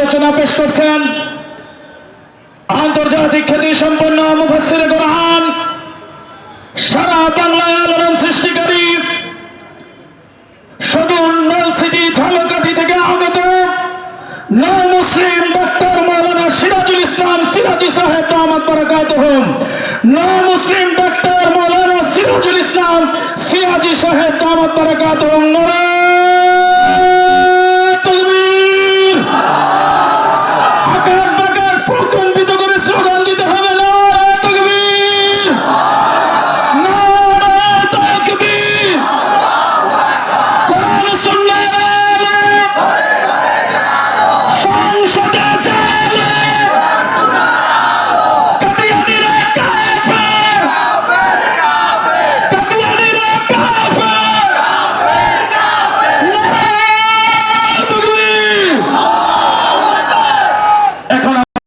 আলোচনা পেশ করছেন আন্তর্জাতিক খ্যাতি সম্পন্ন মুফাসির কোরআন। সারা বাংলায় আলোড়ন সৃষ্টিকারী সদর নলসিটি ঝালকাঠি থেকে আগত নৌ মুসলিম ডক্টর মৌলানা সিরাজুল ইসলাম সিরাজি সাহেব দামাত বারাকাত হোম নৌ মুসলিম ডক্টর মৌলানা সিরাজুল ইসলাম